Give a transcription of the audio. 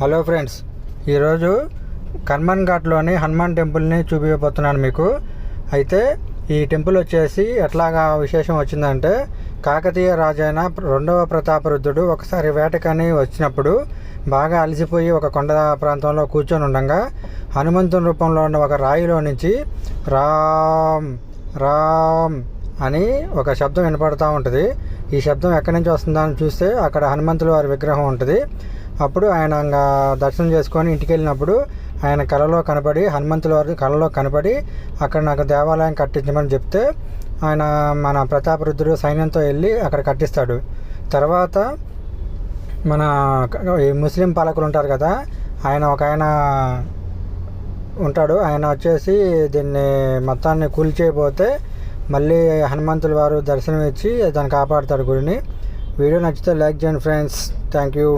Hello friends ఈరోజు కన్మన్ ఘాట్లోని హనుమాన్ టెంపుల్ని చూపించబోతున్నాను మీకు. అయితే ఈ టెంపుల్ వచ్చేసి ఎట్లాగా విశేషం వచ్చిందంటే కాకతీయ రాజైన రెండవ ప్రతాపరుద్రుడు ఒకసారి వేటకని వచ్చినప్పుడు బాగా అలసిపోయి ఒక కొండ ప్రాంతంలో కూర్చొని ఉండగా హనుమంతుని రూపంలో ఉన్న ఒక రాయిలో నుంచి రామ్ రామ్ అని ఒక శబ్దం వినపడుతూ ఉంటుంది. ఈ శబ్దం ఎక్కడి నుంచి వస్తుందని చూస్తే అక్కడ హనుమంతుల వారి విగ్రహం ఉంటుంది. అప్పుడు ఆయన ఇంకా దర్శనం చేసుకొని ఇంటికి వెళ్ళినప్పుడు ఆయన కళలో కనపడి హనుమంతుల వారి కళలో కనపడి అక్కడ నాకు దేవాలయం కట్టించమని చెప్తే ఆయన మన ప్రతాపరుద్రుడు సైన్యంతో వెళ్ళి అక్కడ కట్టిస్తాడు. తర్వాత మన ఈ ముస్లిం పాలకులు ఉంటారు కదా ఆయన ఒక ఆయన ఉంటాడు. ఆయన వచ్చేసి దీన్ని మొత్తాన్ని కూల్చేయబోతే మళ్ళీ హనుమంతుల వారు దర్శనం ఇచ్చి దాన్ని కాపాడుతాడు గుడిని. వీడియో నచ్చితే లైక్ చేయండి ఫ్రెండ్స్. Thank you.